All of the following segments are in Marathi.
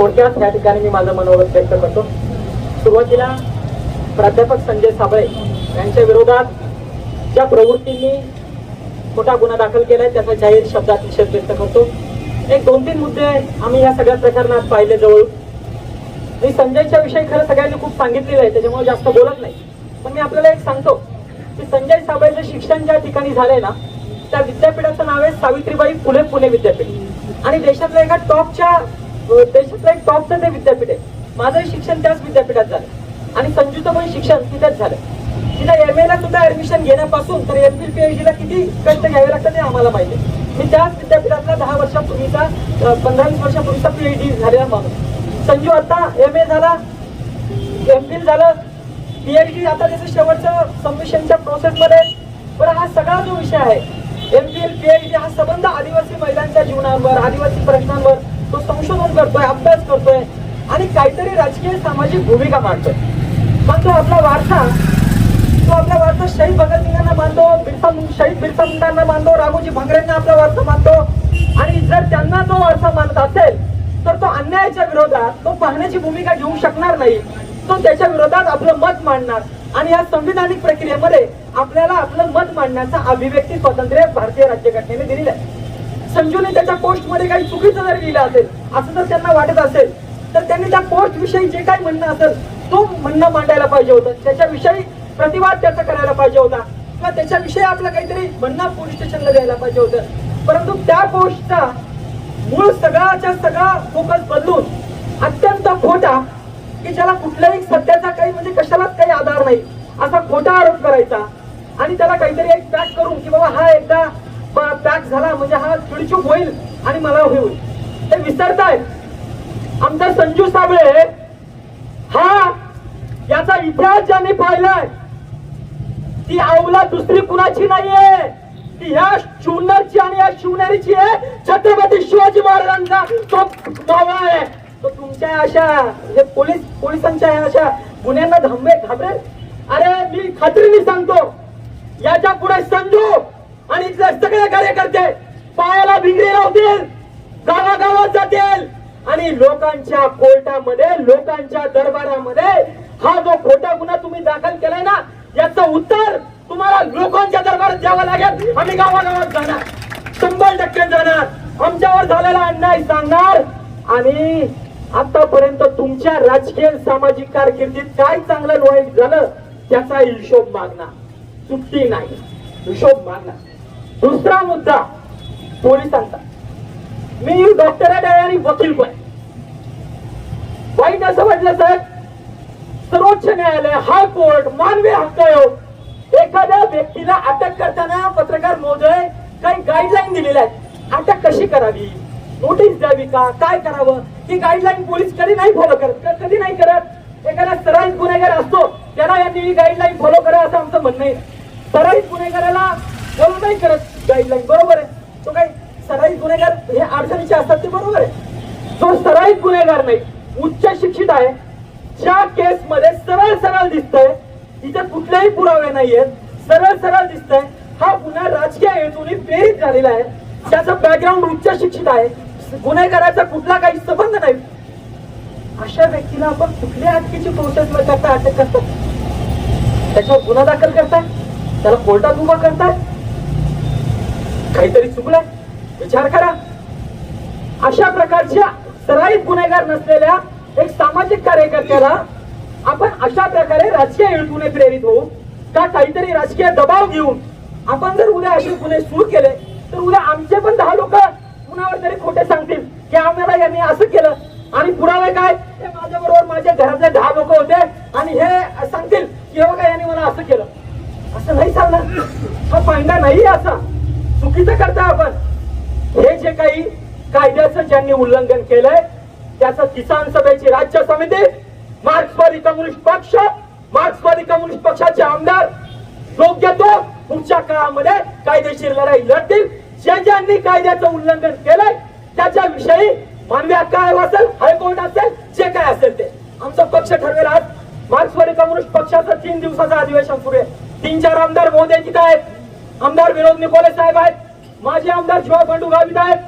थोडक्यात या ठिकाणी मी माझं मनोगत व्यक्त करतो? सुरुवातीला प्राध्यापक संजय साबळे यांच्या विरोधात ज्या प्रवृत्तींनी खोटा गुन्हा दाखल केला आहे त्याचा जाहीर शब्दात निषेध व्यक्त करतो. एक दोन तीन मुद्दे आम्ही या सगळ्या प्रकरणात पाहिले जवळ मी संजयच्या विषयी खरं सगळ्यांनी खूप सांगितलेलं आहे त्याच्यामुळे जास्त बोलत नाही. पण मी आपल्याला एक सांगतो की संजय साबळेचं शिक्षण ज्या ठिकाणी झालंय ना त्या विद्यापीठाचं नाव आहे सावित्रीबाई फुले पुणे विद्यापीठ. आणि देशातल्या एका टॉपच्या अं, देशातलं एक टॉपचं ते विद्यापीठ आहे. माझंही शिक्षण त्याच विद्यापीठात झालं. आणि संजूचं पण शिक्षण तिथेच झालं. तिला एम ला सुद्धा ऍडमिशन घेण्यापासून तर एम फिल पीएचडी ला किती कष्ट घ्यावे लागतात हे आम्हाला माहिती आहे. मी त्याच विद्यापीठातला दहा वर्षापूर्वीचा पंधरा वीस वर्षापूर्वीचा पीएचडी झालेला माणूस. संजू आता एम ए झाला एम फिल झालं पीएचडी आता त्याचं शेवटचं सबमिशनच्या प्रोसेसमध्ये आहे. पण हा सगळा जो विषय आहे एम पी एल पीएचडी हा संबंध आदिवासी महिलांच्या जीवनावर आदिवासी प्रश्नांवर तो संशोधन करतोय अभ्यास करतोय आणि काहीतरी राजकीय सामाजिक भूमिका मांडतोय. मग तो आपला वारसा तो आपला वारसा शहीद भगतसिंगांना मानतो बिरसा शहीद बिरसा मुंडांना मानतो राघोजी भांगरेंना आपला वारसा मानतो. आणि जर त्यांना तो वारसा मानत असेल तर तो अन्यायाच्या विरोधात तो पाहण्याची भूमिका घेऊ शकणार नाही. तो त्याच्या विरोधात आपलं मत मांडणार आणि या संविधानिक प्रक्रियेमध्ये आपल्याला आपलं मत मांडण्याचा अभिव्यक्ती स्वातंत्र्य भारतीय राज्यघटनेने दिलेलं आहे. संजूने त्याच्या पोस्टमध्ये काही चुकीचं जर लिहिलं असेल असं जर त्यांना वाटत असेल तर त्यांनी त्या पोस्ट विषयी जे काही म्हणणं असेल तो म्हणणं मांडायला पाहिजे होतं. त्याच्याविषयी प्रतिवाद त्याचा करायला पाहिजे होता. किंवा त्याच्याविषयी आपलं काहीतरी म्हणणं पोलीस स्टेशनला द्यायला पाहिजे होतं. परंतु त्या पोस्टचा मूळ सगळ्याच्या सगळा फोकस बदलून अत्यंत खोटा की ज्याला कुठल्याही सत्याचा काही म्हणजे कशालाच काही आधार नाही असा खोटा आरोप करायचा. आणि त्याला काहीतरी एक पॅक करून की बाबा हा एकदा पॅक झाला म्हणजे हा चिडचूक होईल आणि मला होईल. ते विसरतायत. आमचा संजू साबळे हा याचा इतिहास ज्यांनी पाहिलाय ती आवला दुसरी कुणाची नाहीये. ती ह्या शिवनेरची आणि या शिवनेरीची आहे. छत्रपती शिवाजी महाराजांचा तो मावळा आहे. तो तुमच्या अशा हे पोलीस पोलिसांच्या अशा गुन्ह्यांना धांबे घाबरेल अरे मी खात्रीने सांगतो. याच्यापुढे संजू आणि इथले सगळे कार्यकर्ते पायाला भिंगरी लावतील गावागावात जातील. आणि लोकांच्या कोर्टामध्ये लोकांच्या दरबारामध्ये हा जो खोटा गुन्हा तुम्ही दाखल केलाय ना याचं उत्तर तुम्हाला लोकांच्या दरबारात द्यावं लागेल. आम्ही गावागावात जाणार. शंभर टक्के जाणार. आमच्यावर झालेला अन्याय सांगणार. आणि आतापर्यंत तुमच्या राजकीय सामाजिक कारकिर्दीत काय चांगलं वाईट झालं त्याचा हिशोब मागणार. सुट्टी नाही. हिशोब मागणार. दुसरा मुद्दा पोलिसांचा. मी डॉक्टरेट आहे आणि वकील पण वाईट असं म्हटलं साहेब सर्वोच्च न्यायालय हायकोर्ट मानवी हक्क आयोग एखाद्या व्यक्तीला अटक करताना पत्रकार महोदय काही गाईडलाईन दिलेल्या आहेत. अटक कशी करावी? नोटीस द्यावी का? काय करावं? ही गाईडलाईन पोलीस कधी नाही फॉलो करत कधी नाही करत? एखादा सराईत गुन्हेगार असतो त्याला यांनी ही गाईडलाईन फॉलो करा असं आमचं म्हणणं आहे. सराईत गुन्हेगाराला फॉलो नाही करत. गाईडलाईन बरोबर आहे? तो काही सराईत गुन्हेगार हे अडचणीचे असतात ते बरोबर आहे. जो सराईत गुन्हेगार नाही उच्च शिक्षित आहे ज्या केस मध्ये सरळ सरळ दिसतंय इथे कुठलेही पुरावे नाहीयेत सरळ सरळ दिसतंय हा गुन्हा राजकीय हेतूने प्रेरित झालेला आहे. त्याचा बॅकग्राऊंड उच्च शिक्षित आहे. गुन्हेगाराचा कुठला काही संबंध नाही. अशा व्यक्तीला आपण कुठल्या अटकेची प्रोसेस न करता अटक करतात त्याच्यावर गुन्हा दाखल करताय? त्याला कोर्टात उभा करताय? काहीतरी चुकलंय विचार करा. अशा प्रकारच्या सराईत गुन्हेगार नसलेल्या एक सामाजिक कार्यकर्त्याला आपण अशा प्रकारे राजकीय हेतूने प्रेरित होऊ का काहीतरी राजकीय दबाव घेऊन आपण जर उद्या असे गुन्हे सुरू केले तर उद्या आमचे पण दहा लोक कुणावर तरी खोटे सांगतील की आम्हाला यांनी असं केलं. आणि पुरावे काय? हे माझ्या बरोबर माझ्या घरातले दहा लोक होते आणि हे सांगतील की हे बघा यांनी मला असं केलं. असं नाही सांगणार हा फायदा नाही असा चुकीचं करता आपण हे जे काही कायद्याचं ज्यांनी उल्लंघन केलंय त्याचं किसान सभेची राज्य समिती मार्क्सवादी कम्युनिस्ट पक्ष मार्क्सवादी कम्युनिस्ट पक्षाचे आमदार योग्य तो पुढच्या काळामध्ये कायदेशीर लढाई लढतील. ज्या ज्यांनी कायद्याचं उल्लंघन केलंय त्याच्याविषयी मानवी हक्क आयोग असेल हायकोर्ट असेल जे काय असेल ते. आमचा पक्ष ठरवेल आज. मार्क्सवादी कम्युनिस्ट पक्षाचं तीन दिवसाचं अधिवेशन सुरू आहे. तीन चार आमदार मोदी तिथं आहेत. आमदार विनोद निकोले साहेब आहेत. माजी आमदार शिवा बंडू गावित आहेत.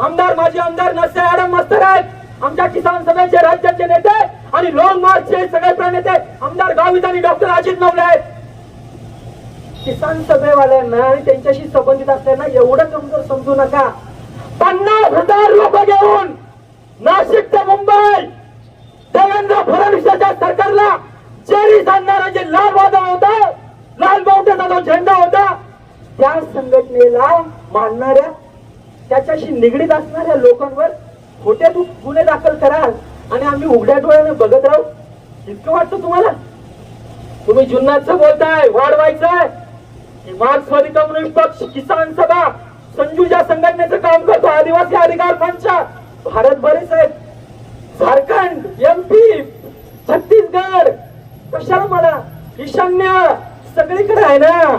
आमदार माजी आमदार नसे मॅडम मस्तर आहेत. आमच्या किसान सभेचे राज्याचे नेते आणि लॉंग मार्चचे सगळे प्रणेते आमदार गावित आणि डॉक्टर अजित नवले आहेत. किसान सभेवाल्यांना आणि त्यांच्याशी संबंधित असलेल्यांना एवढं कमजोर समजू नका. पन्नास हजार लोक घेऊन नाशिक ते मुंबई देवेंद्र फडणवीसाच्या सरकारला चेरी सांगणारा जे लाल वादळ होता लाल बावट्याचा जो झेंडा होता त्या संघटनेला मानणाऱ्या त्याच्याशी निगडीत असणाऱ्या लोकांवर खोटे गुन्हे दाखल कराल आणि आम्ही उघड्या डोळ्याने बघत राहू. इतकं वाटतं तुम्हाला? तुम्ही जुन्नाच बोलताय वाढवायचंय मार्क्सवादी कम्युनिस्ट पक्ष किसान सभा संजूच्या संघटनेचं काम करतो आदिवासी अधिकार मंच बरेच आहेत झारखंड एमपी छत्तीसगड कशाला मला? ईशान्य सगळीकडे आहे ना?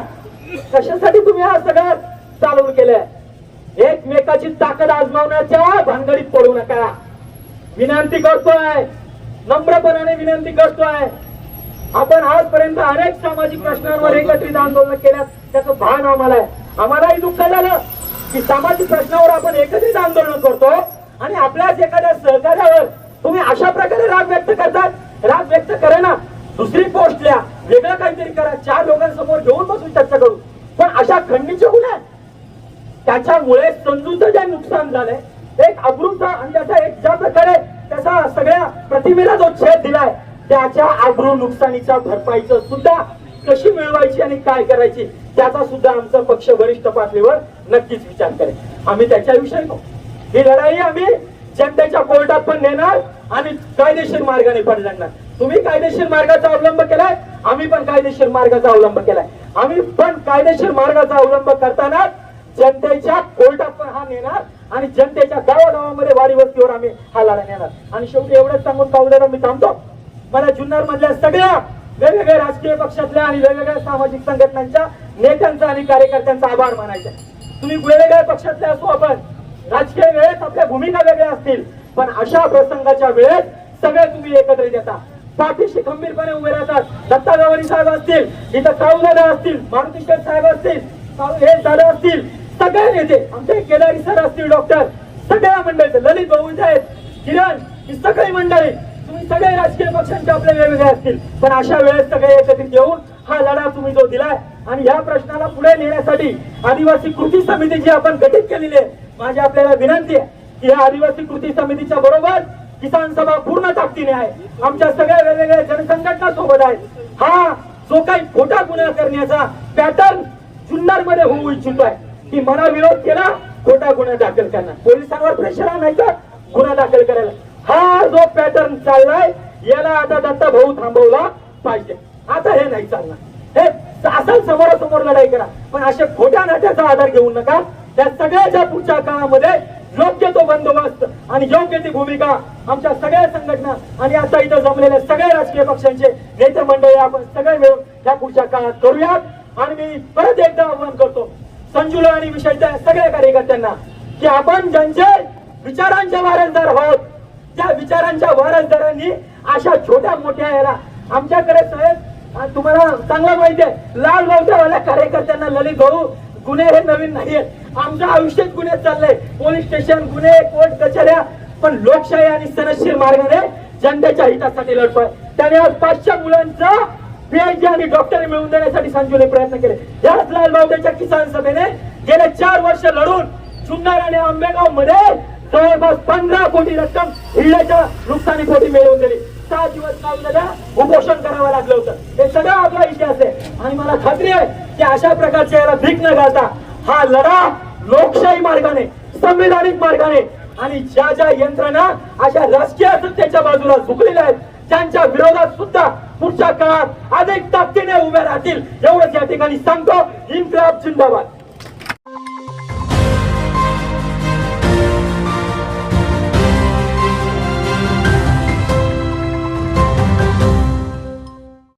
कशासाठी तुम्ही हा सगळं चालवून केलंय? स्वतःची ताकद आजमावण्याच्या भानगडीत पडू नका. विनंती करतोय. नम्रपणाने विनंती करतोय. आपण आजपर्यंत अनेक सामाजिक प्रश्नांवर एकत्रित आंदोलन केल्यात. त्याचं भान आम्हाला आहे. आम्हालाही दुःख झालं की सामाजिक प्रश्नावर आपण एकत्रित आंदोलन करतो आणि आपल्याच एखाद्या सहकार्यावर तुम्ही अशा प्रकारे राग व्यक्त करतात. राग व्यक्त करा ना दुसरी पोस्ट लिहा वेगळं काहीतरी करा. चार लोकांसमोर घेऊन बसून चर्चा करू. पण अशा खंडीचे गुन्हे त्याच्यामुळे संजूचं जे नुकसान झालंय एक अब्रूचा आणि त्याचा एक ज्या प्रकारे त्याचा सगळ्या प्रतिमेला जो छेद दिलाय त्याच्या अब्रू नुकसानीच्या भरपाईचं सुद्धा कशी मिळवायची आणि काय करायची त्याचा सुद्धा आमचा पक्ष वरिष्ठ पातळीवर नक्कीच विचार करेल. आम्ही त्याच्याविषयी ही लढाई आम्ही जनतेच्या कोर्टात पण नेणार आणि कायदेशीर मार्गाने पण लढणार. तुम्ही कायदेशीर मार्गाचा अवलंब केलाय आम्ही पण कायदेशीर मार्गाचा अवलंब केलाय. आम्ही पण कायदेशीर मार्गाचा अवलंब करताना जनतेच्या कोर्टात पण हा नेणार आणि जनतेच्या गावागावामध्ये वाडी वस्तीवर आम्ही हा लढा नेणार. आणि शेवटी एवढंच सांगून पावलेलं मी थांबतो. मला जुन्नर मधल्या सगळ्या वेगवेगळ्या राजकीय पक्षातल्या आणि वेगवेगळ्या सामाजिक संघटनांच्या नेत्यांचा आणि कार्यकर्त्यांचा आभार मानायचा तुम्ही वेगवेगळ्या पक्षातले असो आपण राजकीय वेळेत आपल्या भूमिका वेगळ्या असतील पण अशा प्रसंगाच्या वेळेत सगळे तुम्ही एकत्रित येता. पाठीशी खंबीरपणे उभे राहतात. दत्ता गवारी साहेब असतील इथं काऊदादा असतील मारुती साहेब असतील हे दादा असतील सगळे नेते आमचे केदारी सर असतील डॉक्टर सगळ्या मंडळीचे ललित भाऊ आहेत किरण ही सगळी मंडळी. तुम्ही सगळे राजकीय पक्षांचे आपले वेगवेगळे असतील. पण अशा वेळेस सगळे एकत्रित येऊन हा लढा तुम्ही जो दिलाय आणि या प्रश्नाला पुढे नेण्यासाठी आदिवासी कृती समिती जी आपण गठीत केलेली आहे माझी आपल्याला विनंती आहे की या आदिवासी कृती समितीच्या बरोबर किसान सभा पूर्ण ताकदीने आहे. आमच्या सगळ्या वेगवेगळ्या जनसंघटना सोबत आहेत. हा जो काही खोटा गुन्हा करण्याचा पॅटर्न जुन्नरमध्ये होऊ इच्छितोय की मला विरोध केला खोटा गुन्हा दाखल करणार. पोलिसांवर प्रेशर आणायचा गुन्हा दाखल करायला. हा जो पॅटर्न चाललाय याला आता दत्ता भाऊ थांबवला पाहिजे. आता हे नाही चालणार. हे असाल समोरासमोर लढाई करा. पण अशा खोट्या नाट्याचा आधार घेऊ नका. त्या सगळ्याच्या पुढच्या काळामध्ये योग्य तो बंदोबस्त आणि योग्य ती भूमिका आमच्या सगळ्या संघटना आणि आता इथं जमलेल्या सगळ्या राजकीय पक्षांचे नेते मंडळी आपण सगळे मिळून या पुढच्या काळात करूयात. आणि मी परत एकदा आव्हान करतो संजूला आणि विषयच्या सगळ्या कार्यकर्त्यांना की आपण ज्यांचे विचारांच्या वारसदार आहोत. त्या विचारांच्या वारसदारांनी अशा छोट्या मोठ्या याला आमच्याकडे साहेब तुम्हाला चांगलं माहिती आहे लाल बावट्यावाल्या कार्यकर्त्यांना ललित भाऊ गुन्हे हे नवीन नाहीयेत. आमच्या आयुष्यात गुन्हे चालले पोलीस स्टेशन गुन्हे कोर्ट कचऱ्या पण लोकशाही आणि सनशील मार्गाने जनतेच्या हितासाठी लढतोय. त्याने आज पाचशे मुलांचा पीएचडी आणि डॉक्टरी मिळवून देण्यासाठी संजूने प्रयत्न केले. याच लाल बावट्याच्या किसान सभेने गेले चार वर्ष लढून जुन्नर आणि आंबेगावमध्ये जवळपास पंधरा कोटी रक्कम हिल्याच्या नुकसानीपोटी मिळवून दिली. सहा दिवस कामगारांना उपोषण करावं लागलं होतं. हे सगळं आपला इतिहास आहे. आणि मला खात्री आहे की अशा प्रकारच्या याला भीक न घालता हा लढा लोकशाही मार्गाने संविधानिक मार्गाने आणि ज्या ज्या यंत्रणा अशा राजकीय सत्तेच्या बाजूला झुकलेल्या आहेत त्यांच्या विरोधात सुद्धा पुढच्या काळात अधिक ताकदीने उभ्या राहतील. एवढंच या ठिकाणी सांगतो. इन्कलाब जिंदाबाद.